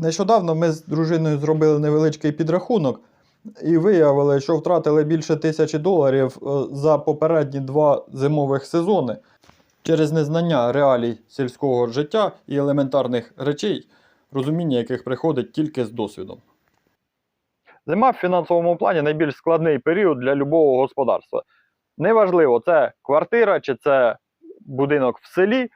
Нещодавно ми з дружиною зробили невеличкий підрахунок і виявили, що втратили більше тисячі доларів е, за попередні два зимових сезони через незнання реалій сільського життя і елементарних речей, розуміння яких приходить тільки з досвідом. Зима в фінансовому плані найбільш складний період для любого господарства. Неважливо, це квартира чи це будинок в селі.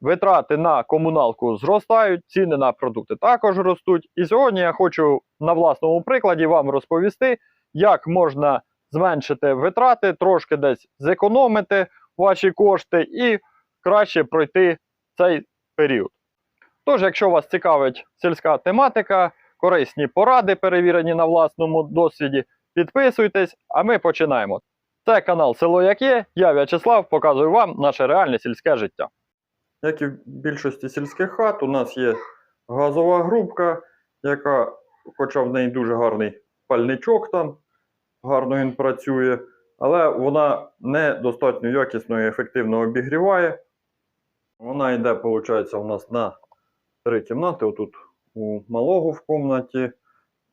Витрати на комуналку зростають, ціни на продукти також ростуть. І сьогодні я хочу на власному прикладі вам розповісти, як можна зменшити витрати, трошки десь зекономити ваші кошти і краще пройти цей період. Тож, якщо вас цікавить сільська тематика, корисні поради, перевірені на власному досвіді, підписуйтесь, а ми починаємо. Це канал Село Як Є. Я В'ячеслав, показую вам наше реальне сільське життя. Як і в більшості сільських хат, у нас є газова грубка, яка, хоча в неї дуже гарний пальничок там, гарно він працює, але вона не достатньо якісно і ефективно обігріває. Вона йде, виходить, у нас на три кімнати. Отут у малого в кімнаті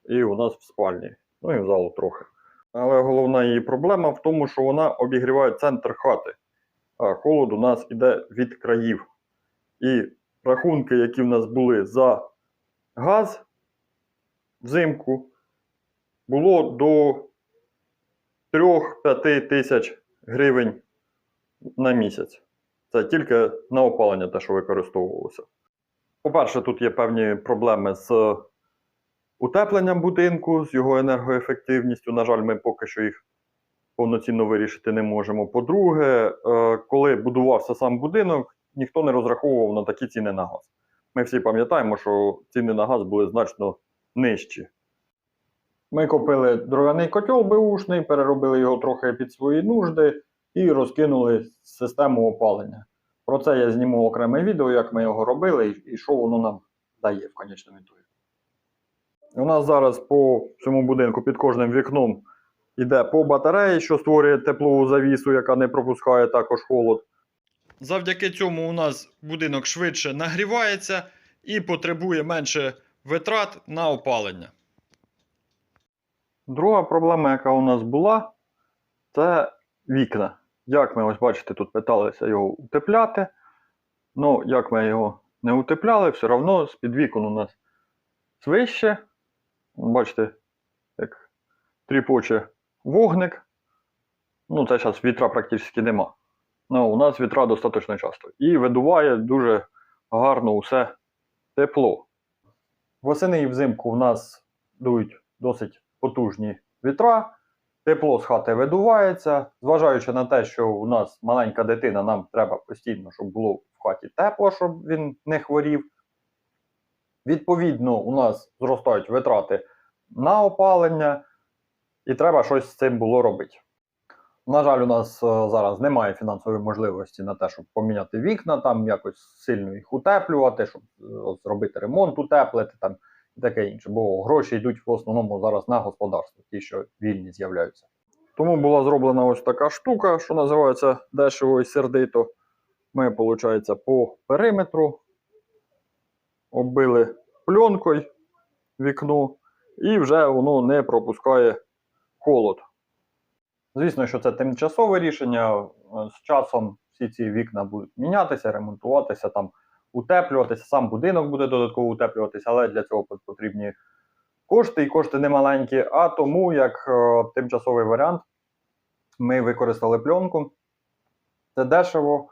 і у нас в спальні. Ну і в залу трохи. Але головна її проблема в тому, що вона обігріває центр хати, а холод у нас іде від країв. І рахунки, які в нас були за газ взимку, було до 3-5 тисяч гривень на місяць. Це тільки на опалення те, що використовувалося. По-перше, тут є певні проблеми з утепленням будинку, з його енергоефективністю. На жаль, ми поки що їх повноцінно вирішити не можемо. По-друге, е, коли будувався сам будинок, ніхто не розраховував на такі ціни на газ. Ми всі пам'ятаємо, що ціни на газ були значно нижчі. Ми купили дров'яний котел беушний, переробили його трохи під свої нужди і розкинули систему опалення. Про це я зніму окреме відео, як ми його робили і, що воно нам дає в конечному ітогі. У нас зараз по цьому будинку під кожним вікном йде по батареї, що створює теплову завісу, яка не пропускає також холод. Завдяки цьому у нас будинок швидше нагрівається і потребує менше витрат на опалення. Друга проблема, яка у нас була, це вікна. Як ми ось бачите, тут питалися його утепляти. Ну, як ми його не утепляли, все одно з-під вікон у нас свище. Бачите, як тріпоче вогник. Ну, це зараз вітра практично нема. Ну, у нас вітра достатньо часто. І видуває дуже гарно усе тепло. Восени і взимку у нас дують досить потужні вітра. Тепло з хати видувається. Зважаючи на те, що у нас маленька дитина, нам треба постійно, щоб було в хаті тепло, щоб він не хворів. Відповідно, у нас зростають витрати на опалення, і треба щось з цим було робити. На жаль, у нас е, зараз немає фінансової можливості на те, щоб поміняти вікна, там якось сильно їх утеплювати, щоб е, зробити ремонт, утеплити там і таке інше. Бо гроші йдуть в основному зараз на господарство, ті, що вільні з'являються. Тому була зроблена ось така штука, що називається дешево і сердито. Ми, виходить, по периметру оббили пленкою вікно, і вже воно не пропускає холод. Звісно, що це тимчасове рішення. Е, З часом всі ці вікна будуть мінятися, ремонтуватися, там, утеплюватися. Сам будинок буде додатково утеплюватися, але для цього потрібні кошти, і кошти немаленькі. А тому, як е, тимчасовий варіант, ми використали пленку. Це дешево,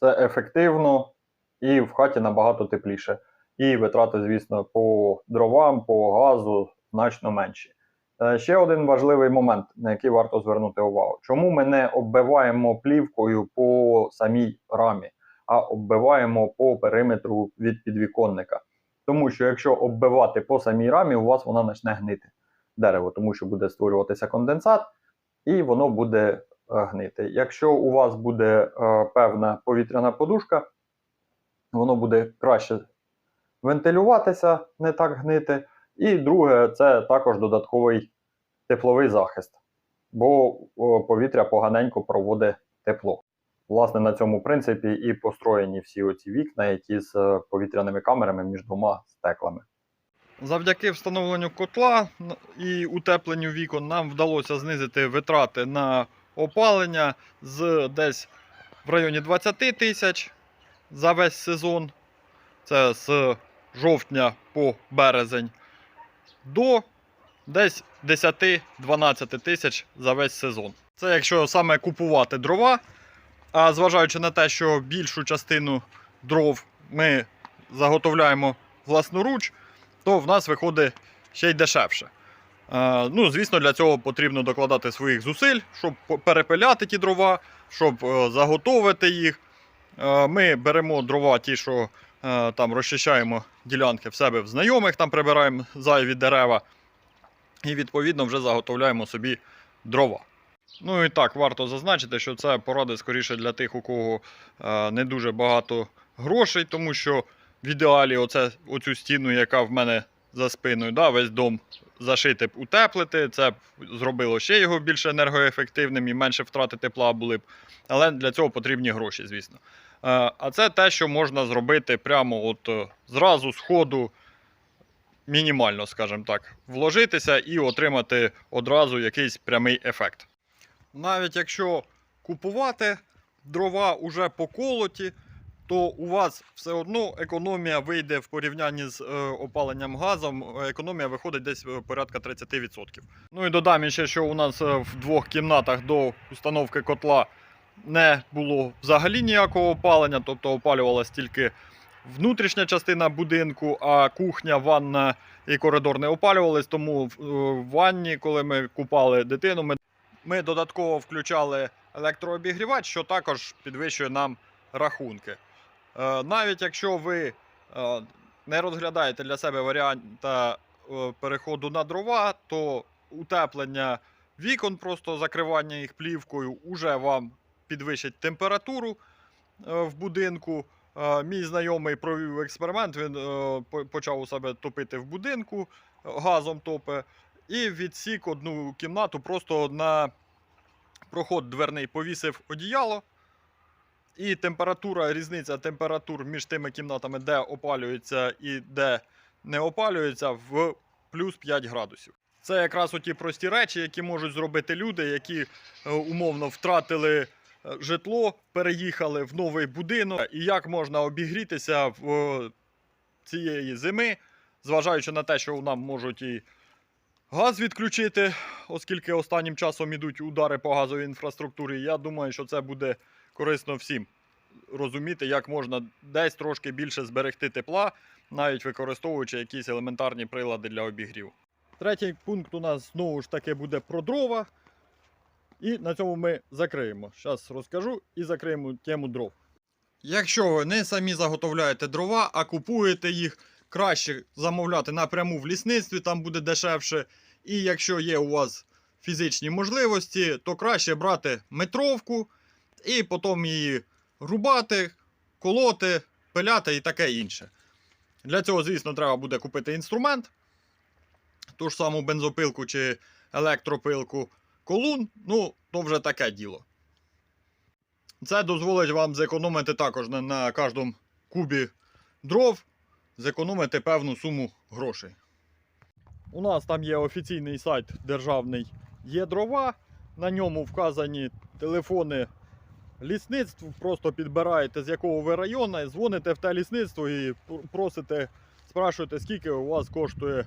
це ефективно і в хаті набагато тепліше. І витрати, звісно, по дровам, по газу значно менші. Е, Ще один важливий момент, на який варто звернути увагу. Чому ми не оббиваємо плівкою по самій рамі, а оббиваємо по периметру від підвіконника? Тому що якщо оббивати по самій рамі, у вас вона почне гнити дерево, тому що буде створюватися конденсат, і воно буде е, гнити. Якщо у вас буде е, певна повітряна подушка, воно буде краще вентилюватися, не так гнити. І друге, це також додатковий тепловий захист, бо повітря поганенько проводить тепло. Власне, на цьому принципі і построєні всі оці вікна, які з е, повітряними камерами між двома стеклами. Завдяки встановленню котла і утепленню вікон нам вдалося знизити витрати на опалення з десь в районі 20 тисяч за весь сезон. Це з жовтня по березень до десь 10-12 тисяч за весь сезон. Це якщо саме купувати дрова. А зважаючи на те, що більшу частину дров ми заготовляємо власноруч, то в нас виходить ще й дешевше. Ну, звісно, для цього потрібно докладати своїх зусиль, щоб перепиляти ті дрова, щоб е, заготовити їх. Ми беремо дрова, ті, що там розчищаємо ділянки в себе в знайомих, там прибираємо зайві дерева. І відповідно вже заготовляємо собі дрова. Ну і так, варто зазначити, що це поради скоріше для тих, у кого е, не дуже багато грошей, тому що в ідеалі оце, оцю стіну, яка в мене за спиною, да, весь дом зашити б утеплити. Це б зробило ще його більш енергоефективним і менше втрати тепла були б. Але для цього потрібні гроші, звісно. Е, а це те, що можна зробити прямо от е, зразу з ходу, мінімально, скажімо так, вложитися і отримати одразу якийсь прямий ефект. Навіть якщо купувати дрова уже поколоті, то у вас все одно економія вийде в порівнянні з е, опаленням газом. Економія виходить десь порядка 30%. Ну і додам ще, що у нас в двох кімнатах до установки котла не було взагалі ніякого опалення, тобто опалювалась тільки внутрішня частина будинку, а кухня, ванна і коридор не опалювались. Тому в, е, ванні, коли ми купали дитину, ми, ми додатково включали електрообігрівач, що також підвищує нам рахунки. Е, Навіть якщо ви е, не розглядаєте для себе варіанта переходу на дрова, то утеплення вікон, просто закривання їх плівкою, уже вам підвищить температуру е, в будинку. Е, Мій знайомий провів експеримент, він е, почав у себе топити в будинку, газом топе, і відсік одну кімнату, просто на проход дверний повісив одіяло. І температура, різниця температур між тими кімнатами, де опалюється і де не опалюється, в плюс 5 градусів. Це якраз оті прості речі, які можуть зробити люди, які умовно втратили житло, переїхали в новий будинок. І як можна обігрітися в е, цієї зими, зважаючи на те, що нам можуть і газ відключити, оскільки останнім часом ідуть удари по газовій інфраструктурі. Я думаю, що це буде корисно всім розуміти, як можна десь трошки більше зберегти тепла, навіть використовуючи якісь елементарні прилади для обігріву. Третій пункт у нас знову ж таки буде про дрова. І на цьому ми закриємо. Зараз розкажу і закриємо тему дров. Якщо ви не самі заготовляєте дрова, а купуєте їх, краще замовляти напряму в лісництві, там буде дешевше. І якщо є у вас фізичні можливості, то краще брати метровку і потім її рубати, колоти, пиляти і таке інше. Для цього, звісно, треба буде купити інструмент, ту ж саму бензопилку чи електропилку колун, ну, то вже таке діло. Це дозволить вам зекономити також на, на кожному кубі дров, зекономити певну суму грошей. У нас там є офіційний сайт державний є дрова. На ньому вказані телефони лісництв. Просто підбираєте з якого ви району, дзвоните в те лісництво і просите, спрашуєте, скільки у вас коштує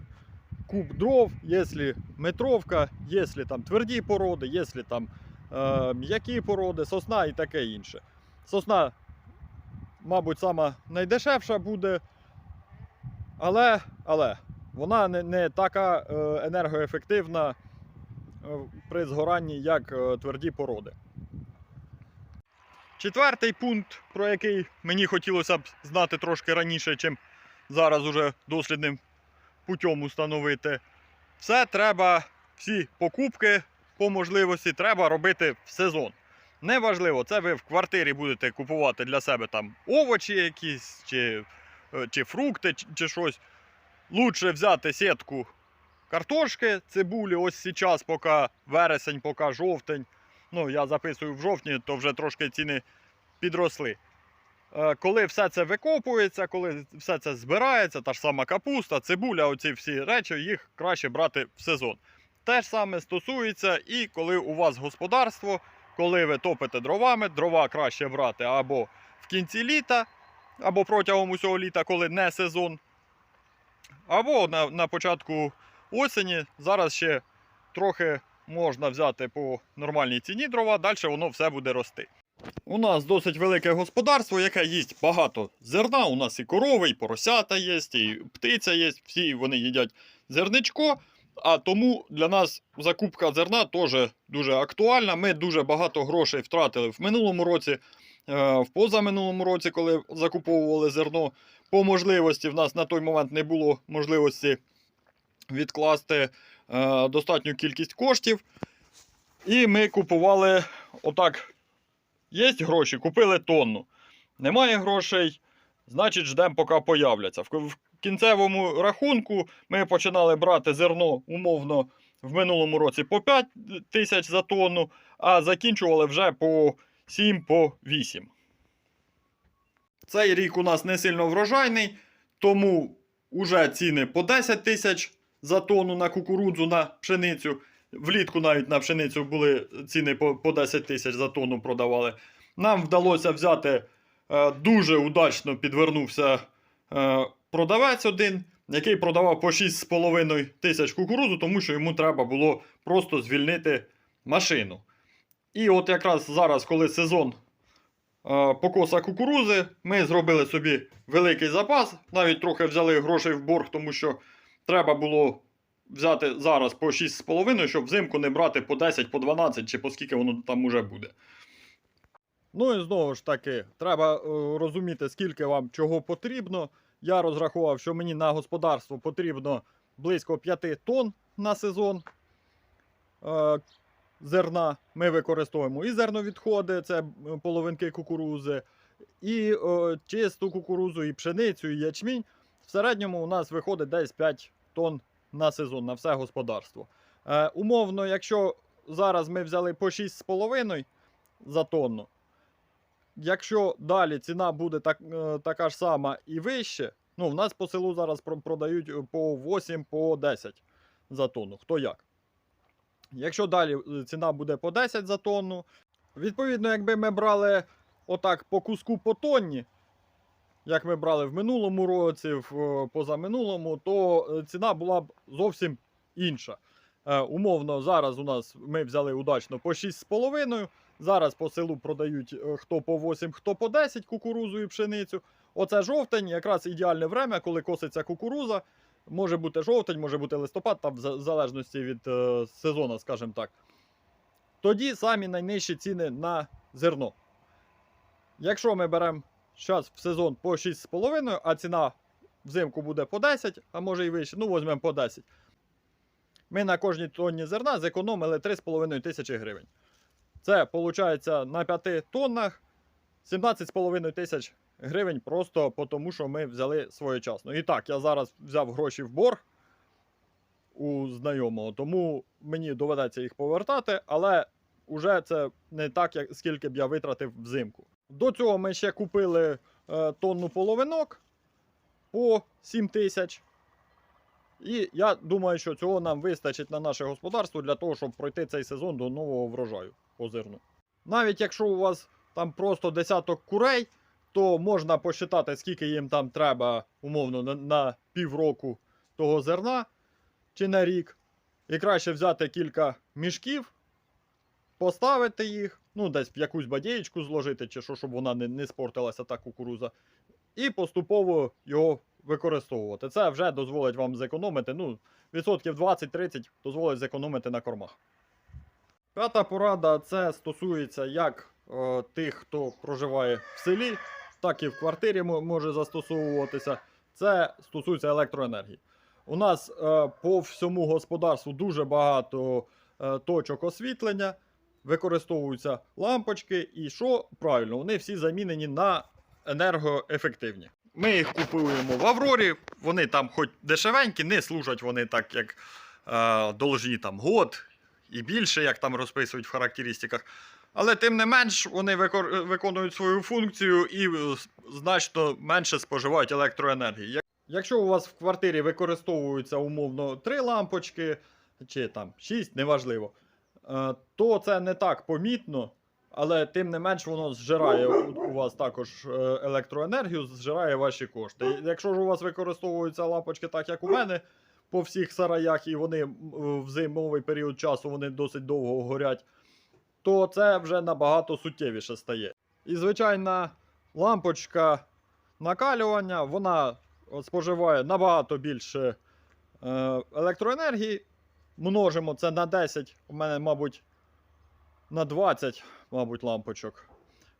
куб дров, якщо метровка, якщо там тверді породи, якщо там е, м'які породи, сосна і таке інше. Сосна, мабуть, сама найдешевша буде, але, але вона не, не така е, енергоефективна е, при згоранні, як е, тверді породи. Четвертий пункт, про який мені хотілося б знати трошки раніше, чим зараз уже дослідним путем установити. Все треба, всі покупки по можливості треба робити в сезон. Неважливо, це ви в квартирі будете купувати для себе там овочі якісь, чи, е, чи фрукти, чи, чи щось. Лучше взяти сітку картошки, цибулі, ось зараз, поки вересень, поки жовтень. Ну, я записую в жовтні, то вже трошки ціни підросли. Е, коли все це викопується, коли все це збирається, та ж сама капуста, цибуля, оці всі речі, їх краще брати в сезон. Те ж саме стосується і коли у вас господарство, коли ви топите дровами, дрова краще брати або в кінці літа, або протягом усього літа, коли не сезон, або на, на початку осені. Зараз ще трохи можна взяти по нормальній ціні дрова, далі воно все буде рости. У нас досить велике господарство, яке їсть багато зерна. У нас і корови, і поросята є, і птиця є, всі вони їдять зерничко. А тому для нас закупка зерна теж дуже актуальна. Ми дуже багато грошей втратили в минулому році, е, в позаминулому році, коли закуповували зерно. По можливості в нас на той момент не було можливості відкласти е, достатню кількість коштів. І ми купували отак. Є гроші, купили тонну. Немає грошей, значить, ждемо, поки появляться. В, кінцевому рахунку ми починали брати зерно умовно в минулому році по 5 тисяч за тонну, а закінчували вже по 7 по 8. Цей рік у нас не сильно врожайний, тому вже ціни по 10 тисяч за тонну на кукурудзу, на пшеницю. Влітку навіть на пшеницю були ціни по, по 10 тисяч за тонну продавали. Нам вдалося взяти е, дуже удачно підвернувся е, продавець один, який продавав по 6,5 тисяч кукурудзу, тому що йому треба було просто звільнити машину. І от якраз зараз, коли сезон е, покоса кукурузи, ми зробили собі великий запас, навіть трохи взяли грошей в борг, тому що треба було взяти зараз по 6,5, щоб взимку не брати по 10, по 12 чи по скільки воно там уже буде. Ну і знову ж таки, треба е, розуміти, скільки вам чого потрібно. Я розрахував, що мені на господарство потрібно близько 5 тонн на сезон е, зерна. Ми використовуємо і зерновідходи, це половинки кукурузи, і е, чисту кукурузу, і пшеницю, і ячмінь. В середньому у нас виходить десь 5 тонн на сезон, на все господарство. Е, умовно, якщо зараз ми взяли по 6,5 за тонну, якщо далі ціна буде так, е, така ж сама і вище, ну, в нас по селу зараз про- продають е, по 8, по 10 за тонну, хто як. Якщо далі е, ціна буде по 10 за тонну, відповідно, якби ми брали отак по куску по тонні, як ми брали в минулому році, в е, позаминулому, то е, ціна була б зовсім інша. Е, умовно, зараз у нас ми взяли удачно по 6,5. Зараз по селу продають хто по 8, хто по 10 кукурузу і пшеницю. Оце жовтень, якраз ідеальне время, коли коситься кукуруза. Може бути жовтень, може бути листопад, там в залежності від е, сезону, скажімо так. Тоді самі найнижчі ціни на зерно. Якщо ми беремо зараз в сезон по 6,5, а ціна взимку буде по 10, а може і вище, ну візьмемо по 10. Ми на кожній тонні зерна зекономили 3,5 тисячі гривень. Це виходить на 5 тоннах 17,5 тисяч гривень просто тому, що ми взяли своєчасно. І так, я зараз взяв гроші в борг у знайомого, тому мені доведеться їх повертати, але вже це не так, як скільки б я витратив взимку. До цього ми ще купили е, тонну половинок по 7 тисяч. І я думаю, що цього нам вистачить на наше господарство для того, щоб пройти цей сезон до нового врожаю по зерну. Навіть якщо у вас там просто десяток курей, то можна посчитати, скільки їм там треба, умовно, на, на півроку того зерна чи на рік. І краще взяти кілька мішків, поставити їх, ну, десь в якусь бадєєчку зложити, чи що, щоб вона не, не спортилася та кукуруза, і поступово його використовувати. Це вже дозволить вам зекономити. Ну, відсотків 20-30 дозволить зекономити на кормах. П'ята порада це стосується як е, тих, хто проживає в селі, так і в квартирі може застосовуватися. Це стосується електроенергії. У нас е, по всьому господарству дуже багато е, точок освітлення, використовуються лампочки, і що правильно, вони всі замінені на енергоефективні. Ми їх купуємо в Аврорі, вони там хоч дешевенькі, не служать вони так, як е, должні там год і більше, як там розписують в характеристиках. Але тим не менш вони виконують свою функцію і е, значно менше споживають електроенергії. Якщо у вас в квартирі використовуються умовно три лампочки чи там шість, неважливо, то це не так помітно, але тим не менш воно зжирає у, вас також е, електроенергію, зжирає ваші кошти. Якщо ж у вас використовуються лампочки так, як у мене, по всіх сараях, і вони в зимовий період часу вони досить довго горять, то це вже набагато суттєвіше стає. І звичайна лампочка накалювання, вона споживає набагато більше е, електроенергії. Множимо це на 10, у мене, мабуть, на 20, мабуть, лампочок.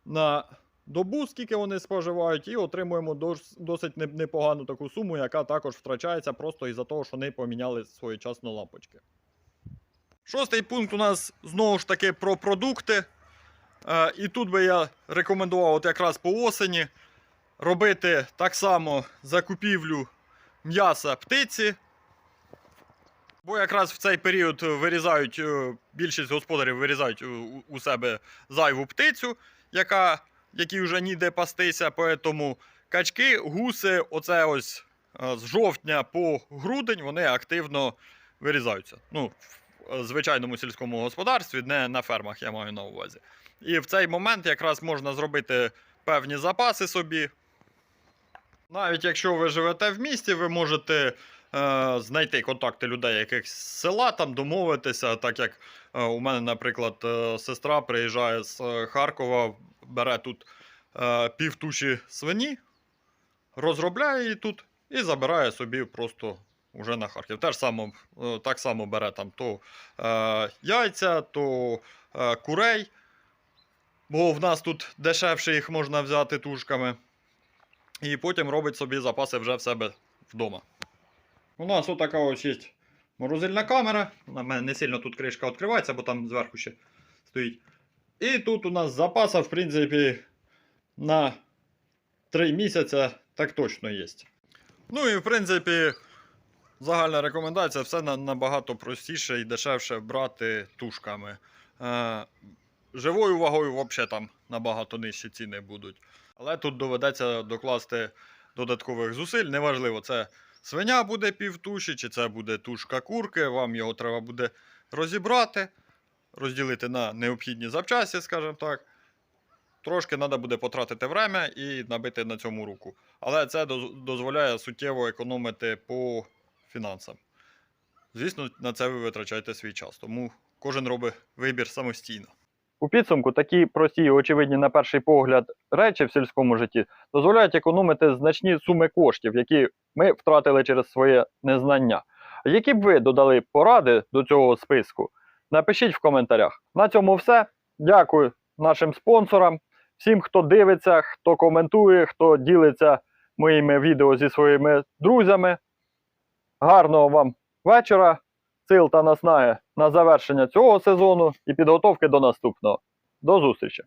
На добу, скільки вони споживають, і отримуємо досить непогану таку суму, яка також втрачається просто із-за того, що вони поміняли своєчасно лампочки. Шостий пункт у нас знову ж таки про продукти. Е, і тут би я рекомендував от якраз по осені робити так само закупівлю м'яса птиці. Бо якраз в цей період вирізають, е, більшість господарів вирізають е, у- себе зайву птицю, яка, якій вже ніде пастися. Поэтому качки, гуси, оце ось е, з жовтня по грудень вони активно вирізаються. Ну, в е, звичайному сільському господарстві, не на фермах, я маю на увазі. І в цей момент якраз можна зробити певні запаси собі. Навіть якщо ви живете в місті, ви можете е, знайти контакти людей якихось з села, там домовитися, так як е, у мене, наприклад, е, сестра приїжджає з Харкова, бере тут е, свині, розробляє її тут і забирає собі просто уже на Харків. Теж само, так само бере там то яйця, то курей, бо в нас тут дешевше їх можна взяти тушками. І потім робить собі запаси вже в себе вдома. У нас отака ось є морозильна камера. В мене не сильно тут кришка відкривається, бо там зверху ще стоїть. І тут у нас запаса, в принципі, на 3 місяці так точно є. Ну і в принципі, загальна рекомендація все набагато простіше і дешевше брати тушками. Е, живою вагою взагалі там набагато нижчі ціни будуть. Але тут доведеться докласти додаткових зусиль. Неважливо, це свиня буде півтуші, чи це буде тушка курки. Вам його треба буде розібрати, розділити на необхідні запчасті, скажімо так. Трошки треба буде потратити время і набити на цьому руку. Але це дозволяє суттєво економити по фінансам. Звісно, на це ви витрачаєте свій час, тому кожен робить вибір самостійно. У підсумку такі прості і очевидні на перший погляд речі в сільському житті дозволяють економити значні суми коштів, які ми втратили через своє незнання. Які б ви додали поради до цього списку? Напишіть в коментарях. На цьому все. Дякую нашим спонсорам, всім, хто дивиться, хто коментує, хто ділиться моїми відео зі своїми друзями. Гарного вам вечора, сил та наснаги на завершення цього сезону і підготовки до наступного. До зустрічі!